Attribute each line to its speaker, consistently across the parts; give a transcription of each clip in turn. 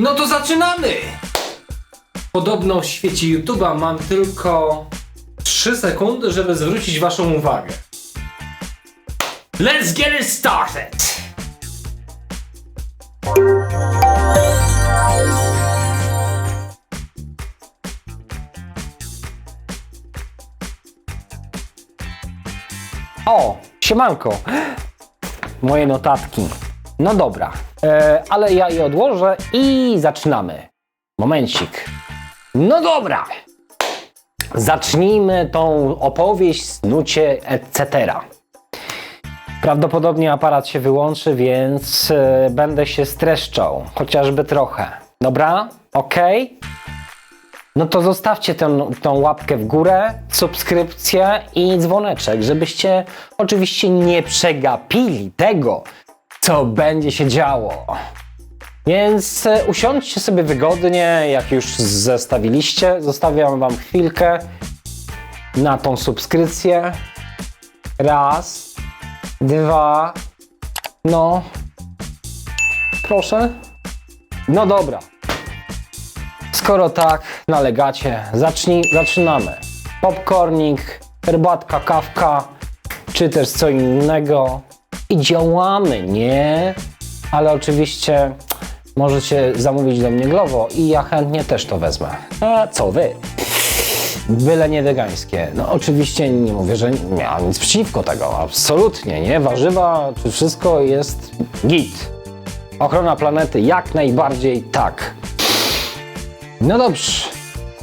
Speaker 1: No to zaczynamy! Podobno w świecie YouTube'a mam tylko 3 sekundy, żeby zwrócić waszą uwagę. Let's get it started!
Speaker 2: O, siemanko. Moje notatki. No dobra, e, ale ja je odłożę i zaczynamy. Momencik. No dobra. Zacznijmy tą opowieść, snucie, etc. Prawdopodobnie aparat się wyłączy, więc e, będę się streszczał, chociażby trochę. Dobra? Ok? No to zostawcie tę, tą łapkę w górę, subskrypcję i dzwoneczek, żebyście oczywiście nie przegapili tego, co będzie się działo. Więc e, usiądźcie sobie wygodnie, jak już zestawiliście. Zostawiam Wam chwilkę na tą subskrypcję. Raz, dwa, no. Proszę. No dobra. Skoro tak nalegacie, zacznij, zaczynamy. Popcornik, herbatka, kawka, czy też co innego i działamy, nie? Ale oczywiście możecie zamówić do mnie Glovo i ja chętnie też to wezmę. A co wy? Byle nie wegańskie. No oczywiście nie mówię, że nie mam nic przeciwko tego, absolutnie, nie? Warzywa czy wszystko jest git. Ochrona planety jak najbardziej tak. No dobrze.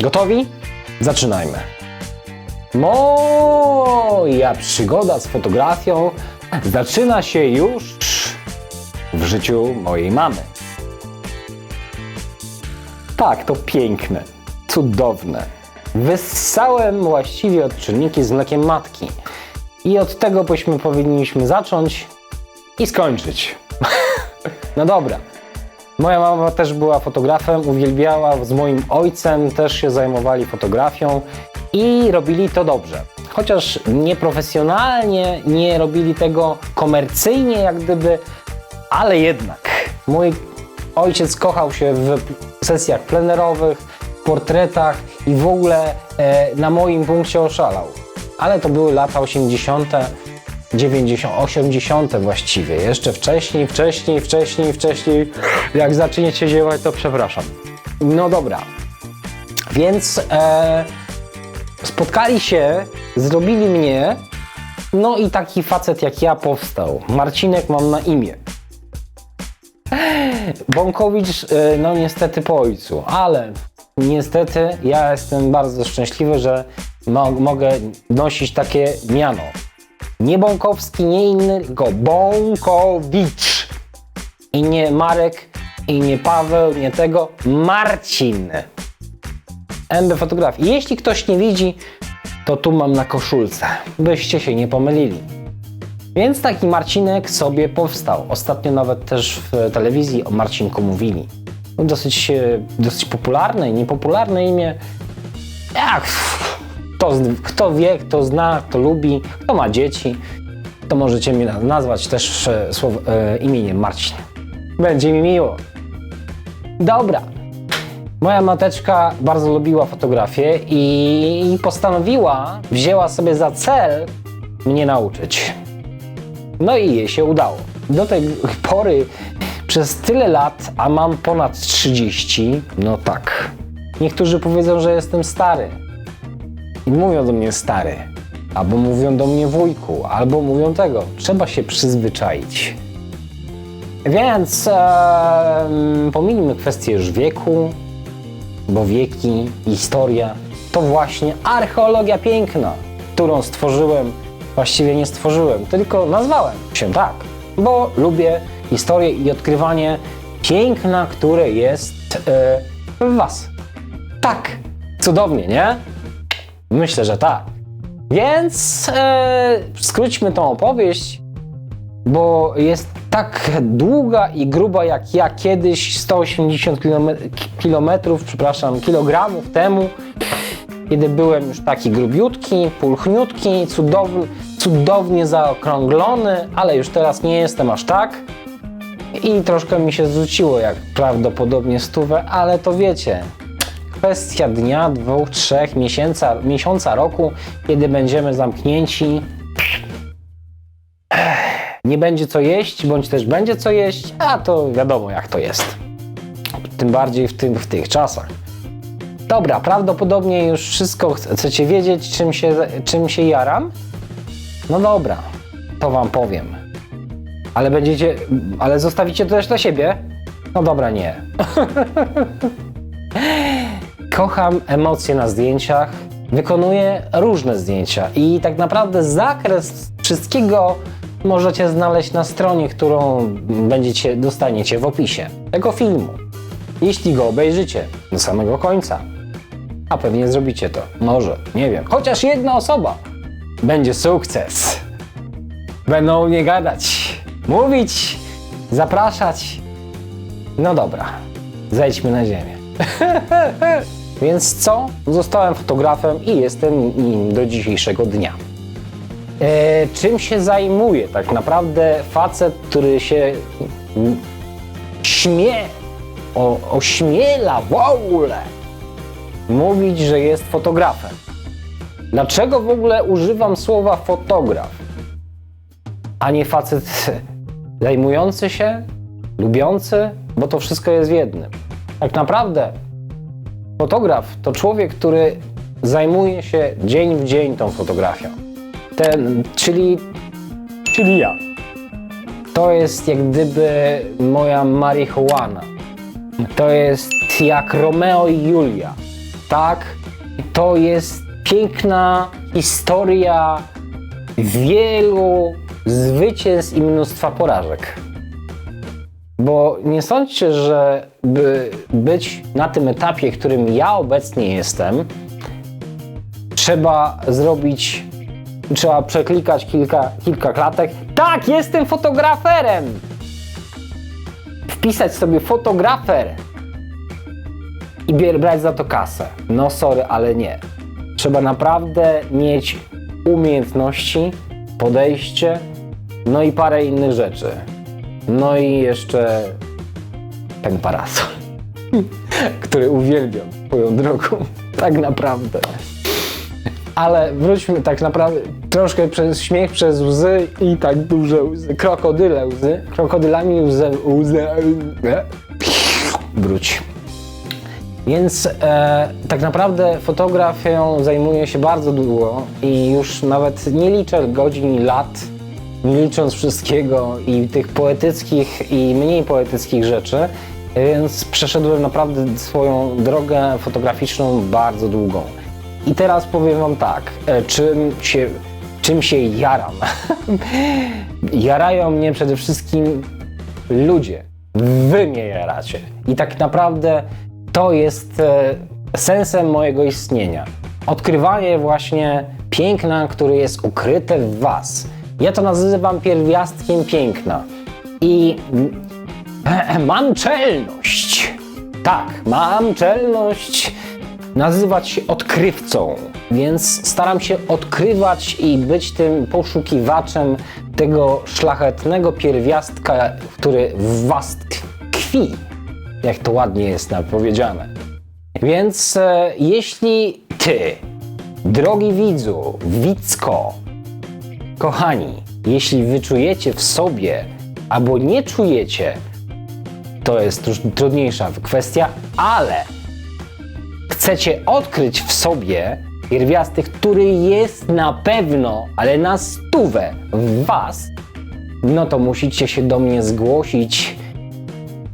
Speaker 2: Gotowi? Zaczynajmy. Moja przygoda z fotografią zaczyna się już w życiu mojej mamy. Tak, to piękne, cudowne. Wyssałem właściwie odczynniki z mlekiem matki. I od tego byśmy powinniśmy zacząć i skończyć. no dobra. Moja mama też była fotografem, uwielbiała, z moim ojcem też się zajmowali fotografią i robili to dobrze. Chociaż nieprofesjonalnie, nie robili tego komercyjnie, jak gdyby, ale jednak. Mój ojciec kochał się w sesjach plenerowych, portretach i w ogóle e, na moim punkcie oszalał. Ale to były lata 80., 90, 80 właściwie, jeszcze wcześniej, wcześniej, wcześniej, wcześniej. Jak zaczniecie działać, to przepraszam. No dobra. Więc e, spotkali się, zrobili mnie, no i taki facet jak ja powstał. Marcinek mam na imię. Bąkowicz, e, no niestety po ojcu, ale niestety ja jestem bardzo szczęśliwy, że mo mogę nosić takie miano. Nie Bąkowski, nie inny, tylko Bąkowicz. I nie Marek, i nie Paweł, nie tego, Marcin. MB Fotografii. Jeśli ktoś nie widzi, to tu mam na koszulce, byście się nie pomylili. Więc taki Marcinek sobie powstał. Ostatnio nawet też w telewizji o Marcinku mówili. No, Dosyć, e, dosyć popularne niepopularne imię. Jak? Kto, kto wie, kto zna, kto lubi, kto ma dzieci, to możecie mnie na- nazwać też e, słow, e, imieniem Marcin. Będzie mi miło. Dobra. Moja mateczka bardzo lubiła fotografię i postanowiła, wzięła sobie za cel mnie nauczyć. No i jej się udało. Do tej pory przez tyle lat, a mam ponad 30, no tak. Niektórzy powiedzą, że jestem stary. I mówią do mnie stary, albo mówią do mnie wujku, albo mówią tego. Trzeba się przyzwyczaić. Więc em, pominijmy kwestię już wieku, bo wieki, historia to właśnie archeologia piękna, którą stworzyłem, właściwie nie stworzyłem, tylko nazwałem się tak, bo lubię historię i odkrywanie piękna, które jest e, w Was. Tak, cudownie, nie? Myślę, że tak. Więc e, skróćmy tą opowieść, bo jest tak długa i gruba jak ja kiedyś 180 km, przepraszam, kilogramów temu, kiedy byłem już taki grubiutki, pulchniutki, cudowny, cudownie zaokrąglony, ale już teraz nie jestem aż tak. i troszkę mi się zwróciło, jak prawdopodobnie stówę, ale to wiecie, kwestia dnia, dwóch, trzech, miesiąca, miesiąca, roku, kiedy będziemy zamknięci, nie będzie co jeść, bądź też będzie co jeść, a to wiadomo jak to jest. Tym bardziej w, tym, w tych czasach. Dobra, prawdopodobnie już wszystko ch- chcecie wiedzieć, czym się, czym się jaram. No dobra, to wam powiem. Ale będziecie, ale zostawicie to też dla siebie? No dobra, nie. Kocham emocje na zdjęciach, wykonuję różne zdjęcia i tak naprawdę zakres wszystkiego możecie znaleźć na stronie, którą będziecie, dostaniecie w opisie tego filmu. Jeśli go obejrzycie do samego końca, a pewnie zrobicie to, może, nie wiem, chociaż jedna osoba, będzie sukces. Będą mnie gadać, mówić, zapraszać. No dobra, zejdźmy na ziemię. Więc co? Zostałem fotografem i jestem nim do dzisiejszego dnia. E, czym się zajmuje tak naprawdę facet, który się śmie, o, ośmiela w ogóle mówić, że jest fotografem? Dlaczego w ogóle używam słowa fotograf, a nie facet zajmujący się, lubiący, bo to wszystko jest w jednym. Tak naprawdę fotograf to człowiek, który zajmuje się dzień w dzień tą fotografią. Ten, czyli, czyli ja. To jest jak gdyby moja marihuana. To jest jak Romeo i Julia. Tak? To jest piękna historia wielu zwycięstw i mnóstwa porażek. Bo nie sądźcie, że by być na tym etapie, którym ja obecnie jestem, trzeba zrobić, trzeba przeklikać kilka, kilka klatek. Tak, jestem fotograferem! Wpisać sobie fotografer i brać za to kasę. No sorry, ale nie. Trzeba naprawdę mieć umiejętności, podejście, no i parę innych rzeczy. No i jeszcze ten parasol, który uwielbiam swoją drogą, tak naprawdę. Ale wróćmy tak naprawdę troszkę przez śmiech, przez łzy i tak duże łzy, krokodyle łzy, krokodylami łzy, łzy, wróć. Więc e, tak naprawdę fotografią zajmuję się bardzo długo i już nawet nie liczę godzin i lat, nie licząc wszystkiego i tych poetyckich i mniej poetyckich rzeczy, więc przeszedłem naprawdę swoją drogę fotograficzną bardzo długą. I teraz powiem Wam tak, e, czym się, czym się jaram. Jarają mnie przede wszystkim ludzie. Wy mnie jaracie. I tak naprawdę to jest e, sensem mojego istnienia. Odkrywanie właśnie piękna, które jest ukryte w Was. Ja to nazywam pierwiastkiem piękna. I mam czelność. Tak, mam czelność nazywać się odkrywcą, więc staram się odkrywać i być tym poszukiwaczem tego szlachetnego pierwiastka, który w was tkwi, jak to ładnie jest powiedziane. Więc e, jeśli ty, drogi widzu, widzko, kochani, jeśli wyczujecie w sobie albo nie czujecie, to jest już trudniejsza kwestia, ale chcecie odkryć w sobie pierwiastek, który jest na pewno, ale na stówę w Was, no to musicie się do mnie zgłosić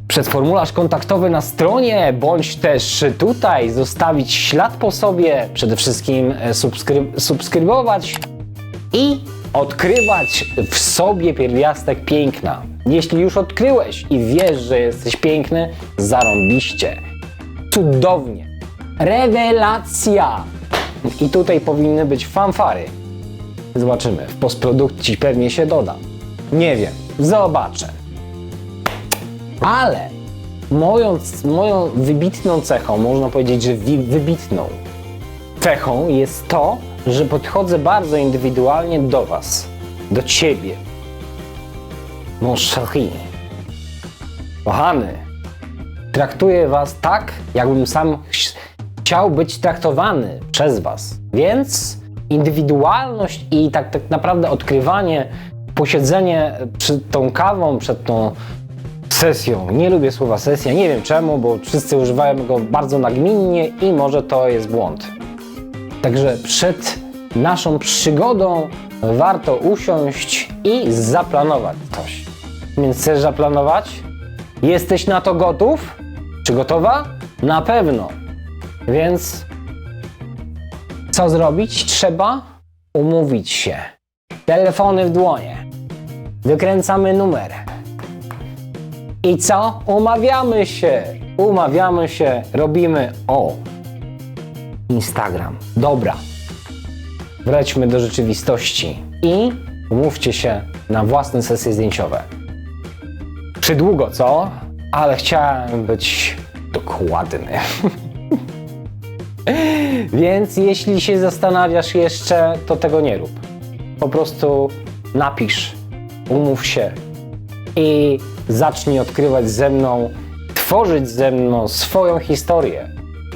Speaker 2: przez formularz kontaktowy na stronie, bądź też tutaj zostawić ślad po sobie, przede wszystkim e, subskryb- subskrybować i odkrywać w sobie pierwiastek piękna. Jeśli już odkryłeś i wiesz, że jesteś piękny, zarąbiście, cudownie, rewelacja! I tutaj powinny być fanfary. Zobaczymy, w postprodukcji pewnie się doda. Nie wiem, zobaczę. Ale moją, moją wybitną cechą, można powiedzieć, że wi- wybitną cechą jest to, że podchodzę bardzo indywidualnie do Was, do Ciebie. Mon chéri. kochany, traktuję was tak, jakbym sam ch- chciał być traktowany przez was. Więc indywidualność i tak, tak naprawdę odkrywanie, posiedzenie przed tą kawą, przed tą sesją. Nie lubię słowa sesja, nie wiem czemu, bo wszyscy używają go bardzo nagminnie i może to jest błąd. Także przed naszą przygodą warto usiąść i zaplanować coś. Więc chcesz zaplanować? Jesteś na to gotów? Czy gotowa? Na pewno. Więc co zrobić? Trzeba umówić się. Telefony w dłonie. Wykręcamy numer. I co? Umawiamy się. Umawiamy się, robimy o. Instagram. Dobra. Wróćmy do rzeczywistości i umówcie się na własne sesje zdjęciowe. Przydługo, co? Ale chciałem być dokładny. Więc jeśli się zastanawiasz jeszcze, to tego nie rób. Po prostu napisz, umów się i zacznij odkrywać ze mną, tworzyć ze mną swoją historię,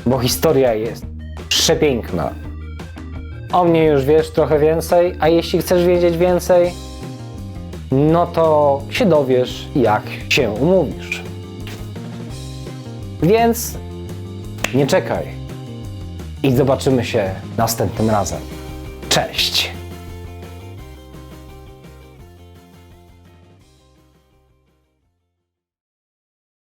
Speaker 2: bo historia jest przepiękna. O mnie już wiesz trochę więcej, a jeśli chcesz wiedzieć więcej, no to się dowiesz, jak się umówisz. Więc nie czekaj i zobaczymy się następnym razem. Cześć!